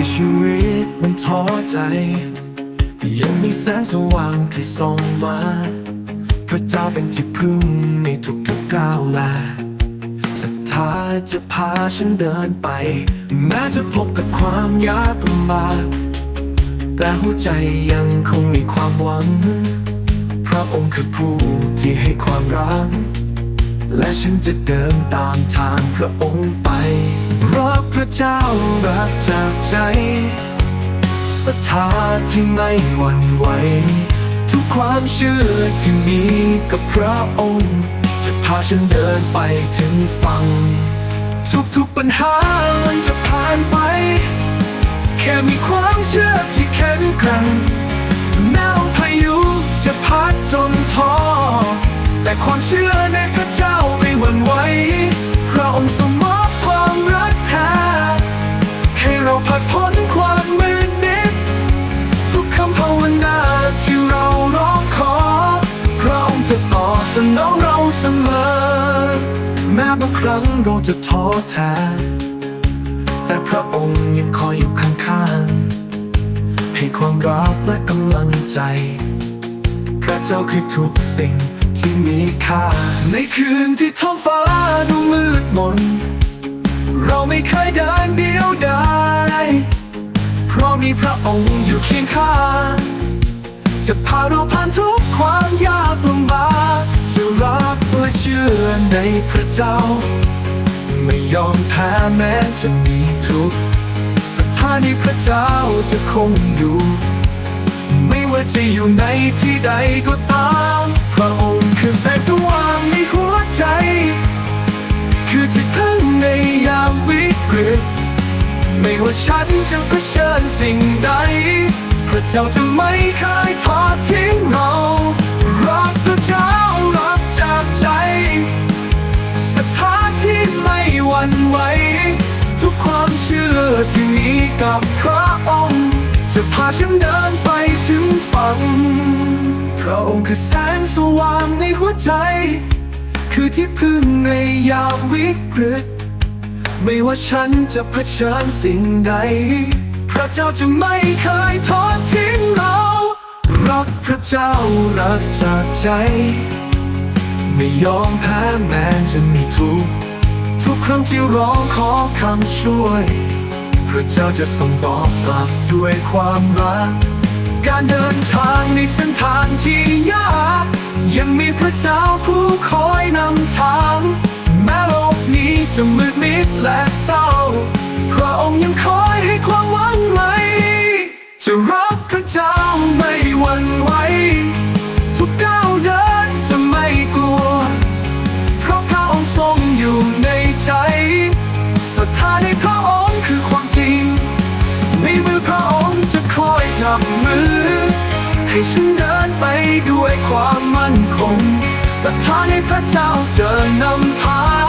ที่ชีวิตมันท้อใจ ยังมีแสงสว่างที่ส่องมา พระเจ้าเป็นที่พึ่งในทุกๆก้าวแลศรัทธาจะพาฉันเดินไป แม้จะพบกับความยากลำบากแต่หัวใจยังคงมีความหวัง พระองค์คือผู้ที่ให้ความรัก และฉันจะเดินตามทางพระองค์ไปรักพระเจ้ารักจากใจศรัทธาที่ไม่หวั่นไหวทุกความเชื่อที่มีกับพระองค์ จะพาฉันเดินไปถึงฝั่งทุกๆปัญหามันจะผ่านไป แค่มีความเชื่อที่แข็งแกร่งแม้วพายุจะพัดจนท้อแต่ความเชื่อ เราผ่านพ้นความมืดมิดทุกคำภาวนาที่เราร้องขอพระองค์จะตอบสนองเราเสมอ แม้บางครั้งเราจะท้อแท้แต่พระองค์ยังคอยอยู่ข้างๆ ให้ความรักและกำลังใจ พระเจ้าคือทุกสิ่งที่มีค่า ในคืนที่ท้องฟ้าดูมืดมน เราไม่เคยเดินเดียว มีพระองค์อยู่เคียงข้าง จะพาเราผ่านทุกความยากลำบากจะรักและเชื่อในพระเจ้า ไม่ยอมแพ้แม้จะมีทุกข์ศรัทธาในพระเจ้าจะคงอยู่ ไม่ว่าจะอยู่ในที่ใดก็ตาม พระองค์คือแสงสว่างในหัวใจ คือที่พึ่งในยามวิกฤต ไม่ว่าฉันจะเผชิญสิ่งใด พระเจ้าจะไม่เคยทอดทิ้งเรารักพระเจ้ารักจากใจศรัทธาที่ไม่หวั่นไหวทุกความเชื่อที่มีกับพระองค์จะพาฉันเดินไปถึงฝั่งพระองค์คือแสงสว่างในหัวใจ คือที่พึ่งในยามวิกฤต ไม่ว่าฉันจะเผชิญสิ่งใด พระเจ้าจะไม่เคยทอดทิ้งเรา รักพระเจ้ารักจากใจ ไม่ยอมแพ้แม้จะมีทุกข์ทุกครั้งที่ร้องขอคำช่วย พระเจ้าจะส่งตอบกลับด้วยความรัก การเดินทางในเส้นทางที่ยาก ยังมีพระเจ้าผู้คอยนำทาง จะมืดมิดและเศร้าพระองค์ยังคอยให้ความหวังไหม จะรักพระเจ้าไม่หวั่นไหวทุกก้าวเดินจะไม่กลัว เพราะพระองค์ทรงอยู่ในใจศรัทธาในพระองค์คือความจริงในมือพระองค์จะคอยจับมือ ให้ฉันเดินไปด้วยความมั่นคงศรัทธาในพระเจ้าจะนำพา